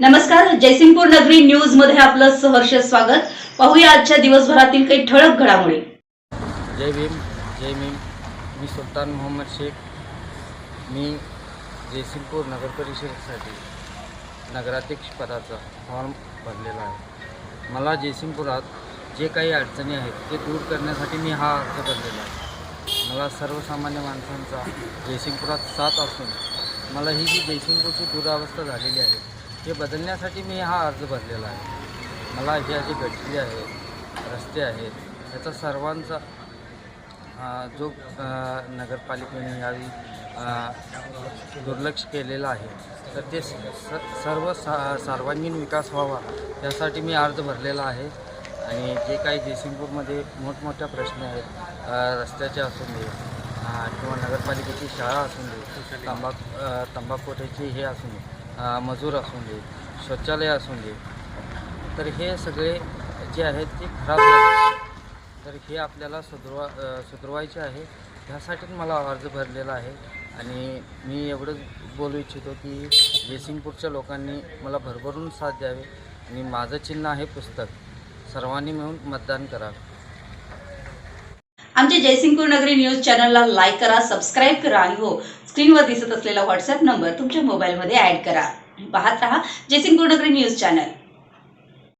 नमस्कार जयसिंगपूर नगरी न्यूजमध्ये आपलं सहर्ष स्वागत. पाहूया आजच्या दिवसभरातील काही ठळक घडामोडी. जय भीम जय भीम मी सुलतान मोहम्मद शेख. मी जयसिंगपूर नगर परिषदेसाठी नगराध्यक्ष पदाचा फॉर्म भरलेला आहे. मला जयसिंगपुरात जे काही अडचणी आहेत ते दूर करण्यासाठी मी हा अर्ज भरलेला आहे. मला सर्वसामान्य माणसांचा जयसिंगपुरात साथ असून मला ही जी जयसिंगपूरची दुरावस्था झालेली आहे हे बदलण्यासाठी मी हा अर्ज भरलेला आहे. मला ही जी गटरी आहे रस्ते आहेत याचा सर्वांचा जो नगरपालिकेने यावेळी दुर्लक्ष केलेला आहे तर ते स स- सर्व सा सर्वांगीण विकास व्हावा यासाठी मी अर्ज भरलेला आहे. आणि जे काही जयसिंगपूरमध्ये मोठमोठ्या प्रश्न आहेत रस्त्याचे असून दे किंवा नगरपालिकेची शाळा असून दे तंबाखू तंबाखोट्याची हे असून दे मजूर असू दे शौचालय असू दे. तर हे सगळे जे आहेत ते खराब झाले. तर हे आपल्याला सुधरवा सुधरवायचे आहे. ह्यासाठीच मला अर्ज भरलेला आहे. आणि मी एवढंच बोलू इच्छितो की जयसिंगपूरच्या लोकांनी मला भरभरून साथ द्यावे. आणि माझं चिन्ह आहे पुस्तक. सर्वांनी मिळून मतदान करावे आमच्या जयसिंगपूर नगरी न्यूज चॅनलला लाईक करा सबस्क्राईब करा. आणि हो स्क्रीनवर दिसत असलेला व्हॉट्सअप नंबर तुमच्या मोबाईलमध्ये ॲड करा. पाहत रहा जेसिंग नगरी न्यूज चॅनल.